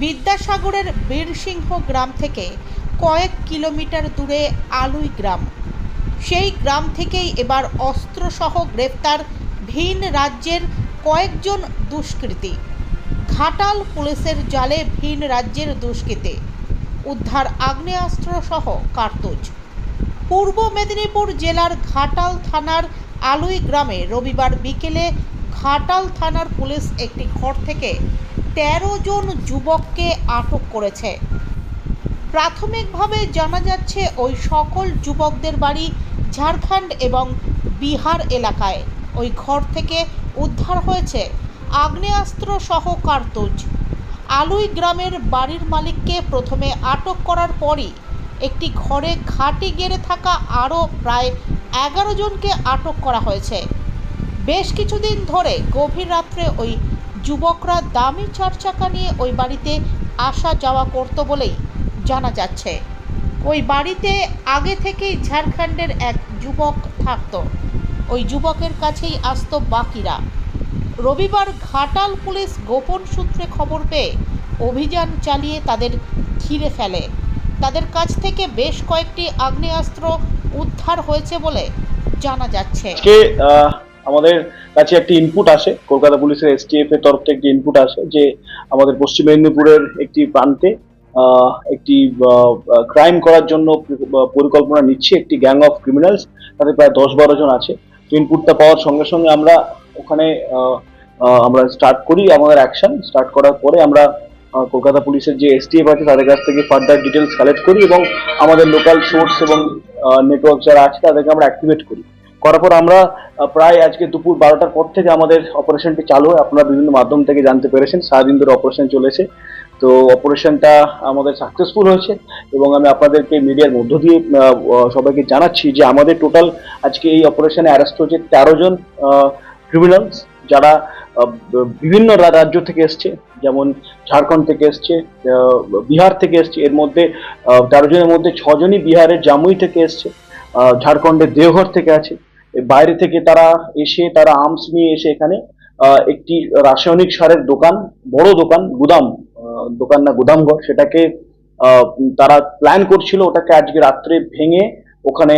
বিদ্যাসাগরের বীরসিংহ গ্রাম থেকে কয়েক কিলোমিটার দূরে আলুই গ্রাম। সেই গ্রাম থেকেই এবার অস্ত্রসহ গ্রেফতার ভিন রাজ্যের কয়েকজন দুষ্কৃতী। ঘাটাল পুলিশের জালে ভিন রাজ্যের দুষ্কৃতী। উদ্ধার আগ্নেয়াস্ত্রসহ কার্তুজ। পূর্ব মেদিনীপুর জেলার ঘাটাল থানার আলুই গ্রামে রবিবার বিকেলে ঘাটাল থানার পুলিশ একটি ঘর থেকে তেরো জন যুবককে আটক করেছে। প্রাথমিকভাবে জানা যাচ্ছে, ওই সকল যুবকদের বাড়ি ঝাড়খণ্ড এবং বিহার এলাকায়। ওই ঘর থেকে উদ্ধার হয়েছে আগ্নেয়াস্ত্র সহ কার্তুজ। আলুই গ্রামের বাড়ির মালিককে প্রথমে আটক করার পরই একটি ঘরে ঘাটি গেড়ে থাকা আরও প্রায় এগারো জনকে আটক করা হয়েছে। বেশ কিছুদিন ধরে গভীর রাত্রে ওই যুবকরা দামি চার চাকা নিয়ে ওই বাড়িতে আসা যাওয়া করতো বলেই জানা যাচ্ছে। ওই বাড়িতে আগে থেকেই ঝাড়খণ্ডের এক যুবক থাকতো। ওই যুবকের কাছেই আসতো বাকিরা। রবিবার ঘাটাল পুলিশ গোপন সূত্রে খবর পেয়ে অভিযান চালিয়ে তাদের ঘিরে ফেলে। তাদের কাছ থেকে বেশ কয়েকটি আগ্নেয়াস্ত্র উদ্ধার হয়েছে বলে জানা যাচ্ছে। আমাদের কাছে একটি ইনপুট আসে। কলকাতা পুলিশের এসটিএফ এর তরফ থেকে একটি ইনপুট আসে যে, আমাদের পশ্চিম মেদিনীপুরের একটি প্রান্তে একটি ক্রাইম করার জন্য পরিকল্পনা নিচ্ছে একটি গ্যাং অফ ক্রিমিনালস তাদের প্রায় দশ বারো জন আছে। তো ইনপুটটা পাওয়ার সঙ্গে সঙ্গে আমরা ওখানে আমরা স্টার্ট করি আমাদের অ্যাকশন স্টার্ট করার পরে আমরা কলকাতা পুলিশের যে এসটিএফ আছে তাদের কাছ থেকে ফার্দার ডিটেলস কালেক্ট করি এবং আমাদের লোকাল সোর্স এবং নেটওয়ার্ক যারা আছে তাদেরকে আমরা অ্যাক্টিভেট করি। করার পর আমরা প্রায় আজকে দুপুর বারোটার পর থেকে আমাদের অপারেশনটি চালু হয়। আপনারা বিভিন্ন মাধ্যম থেকে জানতে পেরেছেন, সারাদিন ধরে অপারেশন চলেছে। তো অপারেশনটা আমাদের সাকসেসফুল হয়েছে এবং আমি আপনাদেরকে মিডিয়ার মধ্য দিয়ে সবাইকে জানাচ্ছি যে আমাদের টোটাল আজকে এই অপারেশনে অ্যারেস্ট হয়েছে তেরো জন ক্রিমিনালস যারা বিভিন্ন রাজ্য থেকে এসছে। যেমন ঝাড়খণ্ড থেকে এসছে বিহার থেকে এসছে। এর মধ্যে তেরো জনের মধ্যে ছজনই বিহারের জামুই থেকে এসছে ঝাড়খণ্ডের দেওঘর থেকে আছে। বাইরে থেকে তারা এসে, তারা আর্মস নিয়ে এসে এখানে একটি রাসায়নিক সারের দোকান, বড় দোকান, গুদাম দোকান না, গুদামঘর, সেটাকে তারা প্ল্যান করছিল, ওটাকে আজকে রাত্রে ভেঙে ওখানে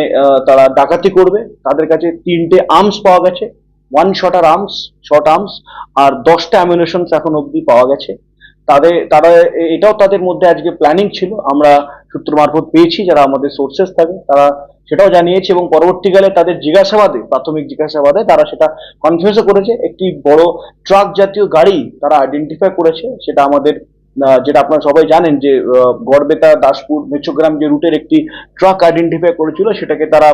তারা ডাকাতি করবে। তাদের কাছে তিনটে আর্মস পাওয়া গেছে। One shooter arms short arms আর দশটা অ্যামিনেশনস এখন অবধি পাওয়া গেছে। তাদের, তারা এটাও তাদের মধ্যে আজকে প্ল্যানিং ছিল। আমরা সূত্র মারফত পেয়েছি যারা আমাদের সোর্সেস থাকে, তারা সেটাও জানিয়েছে এবং পরবর্তীকালে তাদের জিজ্ঞাসাবাদে, প্রাথমিক জিজ্ঞাসাবাদে তারা সেটা কনফিউজও করেছে। একটি বড় ট্রাক জাতীয় গাড়ি তারা আইডেন্টিফাই করেছে। সেটা আমাদের যেটা আপনারা সবাই জানেন যে গড়বেতা, দাসপুর, মেচোগ্রাম যে রুটের একটি ট্রাক আইডেন্টিফাই করেছিল, সেটাকে তারা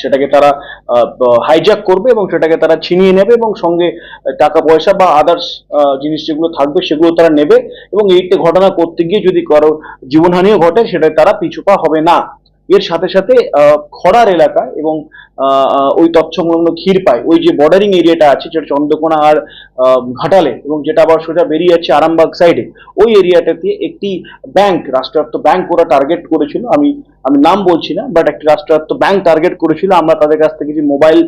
সেটাকে তারা হাইজ্যাক করবে এবং সেটাকে তারা ছিনিয়ে নেবে এবং সঙ্গে টাকা পয়সা বা আদার্স জিনিস যেগুলো থাকবে সেগুলো তারা নেবে এবং এইটা ঘটনা করতে গিয়ে যদি কারও জীবনহানিও ঘটে সেটা তারা পিছুপা হবে না। এর সাথে সাথে খরার এলাকা এবং ওই তৎসংলগ্ন ক্ষীরপাই ওই যে বর্ডারিং এরিয়াটা আছে, যেটা চন্দ্রকোনা আর ঘাটালে, এবং যেটা আবার সোজা বেরিয়ে যাচ্ছে আরামবাগ সাইডে ওই এরিয়াটাতে একটি ব্যাংক রাষ্ট্রায়ত্ত ব্যাংক ওরা টার্গেট করেছিল। আমি আমি নাম বলছি না বাট একটি রাষ্ট্রায়ত্ত ব্যাংক টার্গেট করেছিল। আমরা তাদের কাছ থেকে যে মোবাইল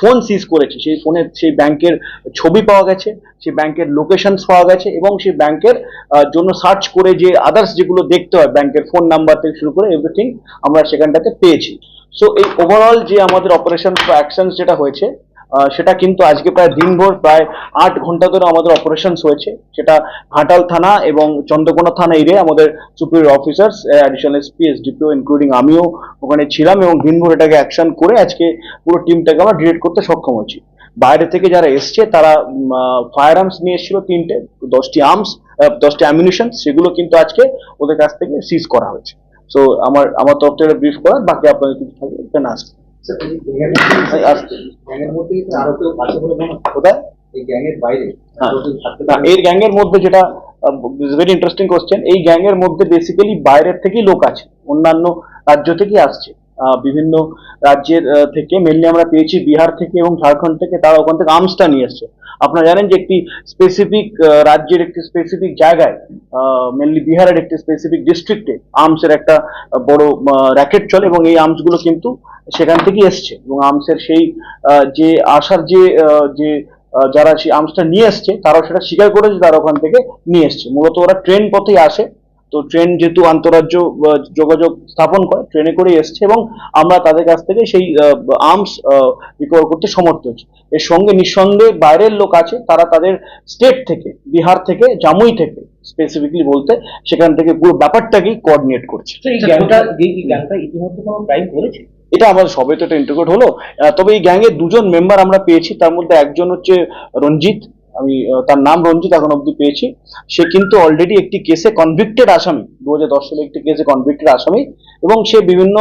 ফোন সিজ করেছি, সেই ফোনের সেই ব্যাংকের ছবি পাওয়া গেছে, সেই ব্যাংকের লোকেশনস পাওয়া গেছে, এবং সেই ব্যাংকের জন্য সার্চ করে যে আদার্স যেগুলো দেখতে হয় ব্যাংকের ফোন নাম্বার থেকে শুরু করে এভরিথিং আমরা সেখানটাতে পেয়েছি। সো এই ওভারঅল যে আমাদের অপারেশন অ্যাকশন যেটা হয়েছে সেটা কিন্তু আজকে প্রায় দিনভর প্রায় আট ঘণ্টা ধরে আমাদের অপারেশনস হয়েছে। সেটা ঘাটাল থানা এবং চন্দ্রকোনা থানা এরিয়ায় আমাদের superior officers additional SP SDPO including আমিও ওখানে ছিলাম এবং দিনভর এটাকে অ্যাকশন করে আজকে পুরো টিমটাকে আমরা ডিরেক্ট করতে সক্ষম হয়েছি। বাইরে থেকে যারা এসছে, তারা ফায়ার আর্মস নিয়ে এসেছিল তিনটে, দশটি আর্মস দশটি অ্যামিউনিশন সেগুলো কিন্তু আজকে ওদের কাছ থেকে সিজ করা হয়েছে। সো আমার আমার তরফ থেকে ব্রিফ করার বাকি আপনাদের কিছু থাকবে এখানে আসবে স্যার, এই গ্যাং মধ্যে কি আরও কেউ আছে বলে মনে হয়? কোথায়? এই গ্যাংয়ের মধ্যে যেটা ভেরি ইন্টারেস্টিং কোশ্চেন এই গ্যাংয়ের মধ্যে বেসিক্যালি বাইরের থেকেই লোক আছে। অন্যান্য রাজ্য থেকেই আসছে। বিভিন্ন রাজ্যের থেকে মেনলি আমরা পেয়েছি বিহার থেকে এবং ঝাড়খণ্ড থেকে, তারা ওখান থেকে আমসটা নিয়ে এসছে। আপনারা জানেন যে একটি স্পেসিফিক রাজ্যের একটি স্পেসিফিক জায়গায় মেনলি বিহারের একটি স্পেসিফিক ডিস্ট্রিক্টে আমসের একটা বড় র্যাকেট চলে এবং এই আর্মসগুলো কিন্তু সেখান থেকেই এসছে। এবং আর্মসের সেই যে আসার যে যে যারা সেই আমসটা নিয়ে এসছে, তারাও সেটা স্বীকার করেছে, তারা ওখান থেকে নিয়ে এসছে। মূলত ওরা ট্রেন পথেই আসে। তো ট্রেন যেহেতু আন্তরাজ্য যোগাযোগ স্থাপন করে ট্রেনে করে এসছে এবং আমরা তাদের কাছ থেকে সেই আর্মস রিকভার করতে সমর্থ হয়েছি। এর সঙ্গে নিঃসন্দেহে বাইরের লোক আছে তারা তাদের স্টেট থেকে বিহার থেকে জামুই থেকে স্পেসিফিকলি বলতে সেখান থেকে পুরো ব্যাপারটাকেই কোঅর্ডিনেট করছে। এই গ্যাংটা এই গ্যাংটা ইতিমধ্যে কোনো ক্রাইম করেছে? এটা আমাদের সবে তো এটা ইন্টিগ্রেট হলো। তবে এই গ্যাংয়ের দুজন মেম্বার আমরা পেয়েছি তার মধ্যে একজন হচ্ছে রঞ্জিত আমি তার নাম রঞ্জিত এখন অব্দি পেয়েছি। সে কিন্তু অলরেডি একটি কেসে কনভিক্টেড আসামি। দু হাজার দশ সালে একটি কেসে কনভিক্টেড আসামি। এবং সে বিভিন্ন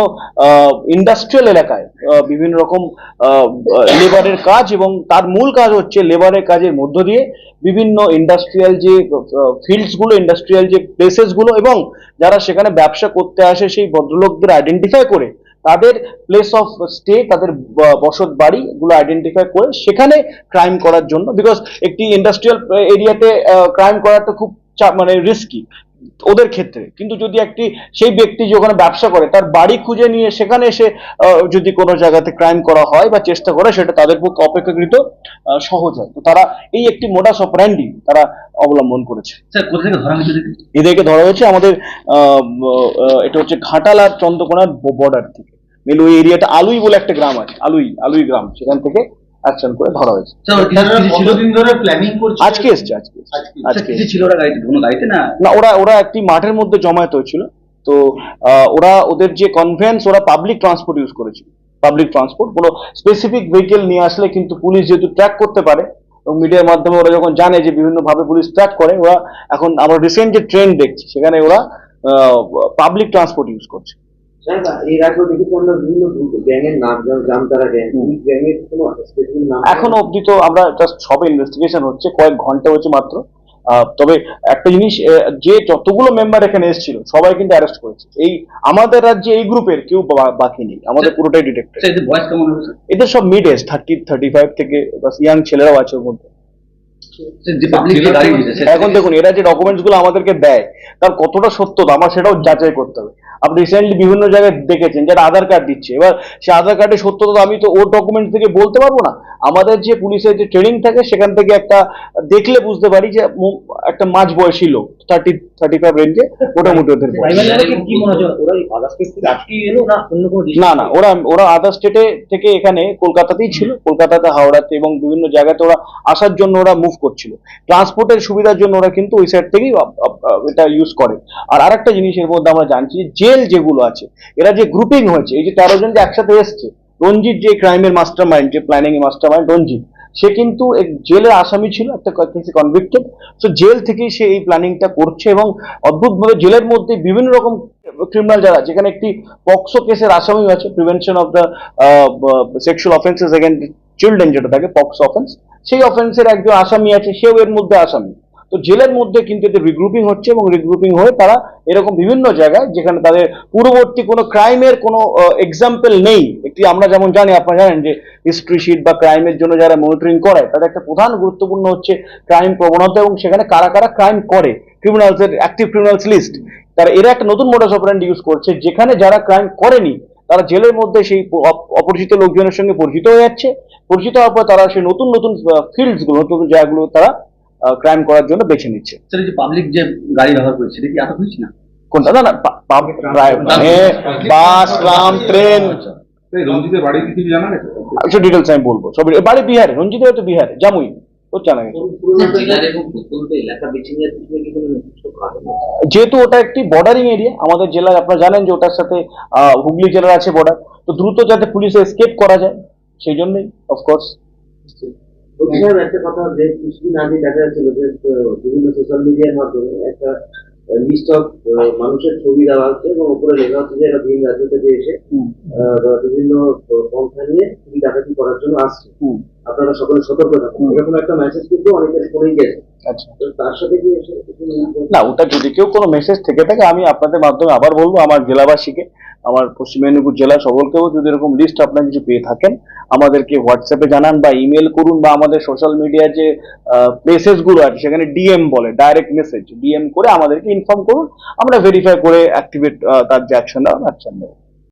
ইন্ডাস্ট্রিয়াল এলাকায় বিভিন্ন রকম লেবারের কাজ এবং তার মূল কাজ হচ্ছে লেবারের কাজের মধ্য দিয়ে বিভিন্ন ইন্ডাস্ট্রিয়াল যে ফিল্ডসগুলো ইন্ডাস্ট্রিয়াল যে প্লেসেসগুলো এবং যারা সেখানে ব্যবসা করতে আসে সেই ভদ্রলোকদের আইডেন্টিফাই করে তাদের প্লেস অফ স্টে তাদের বসত বাড়ি গুলো আইডেন্টিফাই করে সেখানে ক্রাইম করার জন্য বিকজ একটি ইন্ডাস্ট্রিয়াল এরিয়াতে ক্রাইম করাটা খুব চা- মানে রিস্কি ওদের ক্ষেত্রে। কিন্তু যদি একটি সেই ব্যক্তি যে ওখানে ব্যবসা করে তার বাড়ি খুঁজে নিয়ে সেখানে এসে যদি কোনো জায়গাতে ক্রাইম করা হয় বা চেষ্টা করে সেটা তাদের পক্ষে অপেক্ষাকৃত সহজ হয়। তো তারা এই একটি মোডাস অপারেন্ডি তারা অবলম্বন করেছে। এদেরকে? ধরা হয়েছে আমাদের এটা হচ্ছে ঘাটাল আর চন্দ্রকোনার বর্ডার থেকে। মেন ওই এরিয়াটা আলুই বলে একটা গ্রাম আছে আলুই আলুই গ্রাম সেখান থেকে অ্যাকশন করে ধরা হয়েছে। আজকে এসছে আজকে আজকে ছিল ওরা গাড়িতে? কোনো গাড়িতে না? না ওরা ওরা একটি মাঠের মধ্যে জমায়েত হয়েছিল। তো ওরা ওদের যে কনভেন্স ওরা পাবলিক ট্রান্সপোর্ট ইউজ করেছিল। পাবলিক ট্রান্সপোর্ট কোনো স্পেসিফিক ভেহিকেল নিয়ে আসলে কিন্তু পুলিশ যেহেতু ট্র্যাক করতে পারে এবং মিডিয়ার মাধ্যমে ওরা যখন জানে যে বিভিন্ন ভাবে পুলিশ ট্র্যাক করে ওরা এখন আমরা রিসেন্ট যে ট্রেন দেখছি সেখানে ওরা পাবলিক ট্রান্সপোর্ট ইউজ করছে। এর আগেও দেখেছি আমরা বিভিন্ন গ্যাংয়ের নাম জামতারা গ্যাং গ্যাংয়ের কোনো স্পেসিফিক নাম এখনও অবধি তো আমরা জাস্ট সবে ইনভেস্টিগেশন হচ্ছে কয়েক ঘণ্টা হচ্ছে মাত্র। আহ, তবে একটা জিনিস যে যতগুলো মেম্বার এখানে এসেছিল সবাই কিন্তু অ্যারেস্ট করেছে। এই আমাদের রাজ্যে এই গ্রুপের কেউ বা- বাকি নেই। আমাদের পুরোটাই ডিটেক্টেড এদের সব mid age thirty thirty five থেকে বাস ইয়াং ছেলেরাও আছে ওর মধ্যে। এখন দেখুন এরা যে ডকুমেন্টসগুলো আমাদেরকে দেয় তার কতটা সত্যতা আমার সেটাও যাচাই করতে হবে। আপনি রিসেন্টলি বিভিন্ন জায়গায় দেখেছেন যারা আধার কার্ড দিচ্ছে। এবার সে আধার কার্ডের সত্যতা আমি তো ওর ডকুমেন্ট থেকে বলতে পারব না। আমাদের যে পুলিশের যে ট্রেনিং থাকে সেখান থেকে একটা দেখলে বুঝতে পারি যে একটা মাঝ বয়সী লোক থার্টি থার্টি ফাইভ রেঞ্জে মোটামুটি ওদের মনে না না ওরা ওরা আদার স্টেটে থেকে এখানে কলকাতাতেই ছিল। কলকাতাতে হাওড়াতে এবং বিভিন্ন জায়গাতে ওরা আসার জন্য ওরা মুভ করছিল। ট্রান্সপোর্টের সুবিধার জন্য ওরা কিন্তু ওই সাইড থেকেই এটা ইউজ করে। আর আরেকটা জিনিসের মধ্যে আমরা জানছি যে জেল যেগুলো আছে, এরা যে গ্রুপিং হয়েছে, এই যে তেরো জন যে একসাথে এসছে, রঞ্জিত যে ক্রাইমের মাস্টার মাইন্ড যে প্ল্যানিং এর মাস্টার মাইন্ড রঞ্জিত, সে কিন্তু এক জেলের আসামি ছিল, একটা কনভিক্টেড তো জেল থেকেই সে এই প্ল্যানিংটা করছে এবং অদ্ভুতভাবে জেলের মধ্যে বিভিন্ন রকম ক্রিমিনাল যারা যেখানে একটি পক্সো কেসের আসামি আছে prevention of the sexual offences against children যেটা থাকে পক্স অফেন্স সেই অফেন্সের একজন আসামি আছে, সেও এর মধ্যে আসামি। তো জেলের মধ্যে কিন্তু এদের রিগ্রুপিং হচ্ছে এবং রিগ্রুপিং হয়ে তারা এরকম বিভিন্ন জায়গায়, যেখানে তাদের পূর্ববর্তী কোনো ক্রাইমের কোনো এক্সাম্পল নেই। একটি আমরা যেমন জানি, আপনারা জানেন যে হিস্ট্রি শিট বা ক্রাইমের জন্য যারা মনিটরিং করে, তাদের একটা প্রধান গুরুত্বপূর্ণ হচ্ছে ক্রাইম প্রবণতা এবং সেখানে কারা কারা ক্রাইম করে। ক্রিমিনালস এর অ্যাক্টিভ ক্রিমিনালস লিস্ট তারা এরা একটা নতুন মোডাস অপারেন্ড ইউজ করছে, যেখানে যারা ক্রাইম করেনি তারা জেলের মধ্যে সেই অপরিচিত লোকজনের সঙ্গে পরিচিত হয়ে যাচ্ছে। পরিচিত হওয়ার পর তারা সেই নতুন নতুন ফিল্ডসগুলো নতুন নতুন জায়গাগুলো তারা ক্রাইম করার জন্য বেছে নিচ্ছে। যে পাবলিক যে গাড়ি ব্যবহার করছে সেটা কি আটক হয়েছে না? কোনটা? না মানে বাস ট্রাম ট্রেন। এই রঞ্জিতের বাড়ি কিছু জানা? ডিটেলস আমি বলব। সব বাড়ি বিহারে রঞ্জিত তো বিহারে জামুই। ও জানা গেছে আছে? যেহেতু ওটা একটি বর্ডারিং এরিয়া আমাদের জেলায় আপনারা জানেন যে ওটার সাথে আহ, হুগলি জেলার আছে বর্ডার তো দ্রুত যাতে পুলিশে স্কেপ করা যায় সেই জন্যই অফকোর্স একটা কথা যে কিছুদিন আগে দেখা যাচ্ছিল যে বিভিন্ন সোশ্যাল মিডিয়ার মাধ্যমে একটা লিস্ট অফ মানুষের ছবি দেওয়া হচ্ছে এবং উপরে লেখা হচ্ছে যে এরা বিভিন্ন রাজ্য থেকে এসে বিভিন্ন পন্থা নিয়ে চুরি ডাকাতি করার জন্য আসছে। আপনারা সকলে সতর্ক থাকুন। এরকম একটা মেসেজ কিন্তু অনেকের ফোনেই গেছে। আচ্ছা। তার সাথে কি? না ওটা যদি কেউ কোনো মেসেজ থেকে থাকে আমি আপনাদের মাধ্যমে আবার বলব আমার জেলাবাসীকে আমার পশ্চিম মেদিনীপুর জেলার সকলকেও যদি এরকম লিস্ট আপনার কিছু পেয়ে থাকেন, আমাদেরকে হোয়াটসঅ্যাপে জানান বা ইমেল করুন বা আমাদের সোশ্যাল মিডিয়ার যে প্লেসেসগুলো আছে সেখানে ডিএম বলে ডাইরেক্ট মেসেজ ডিএম করে আমাদেরকে ইনফর্ম করুন, আমরা ভেরিফাই করে অ্যাক্টিভেট তার যে অ্যাকশন অ্যাকশন নেব।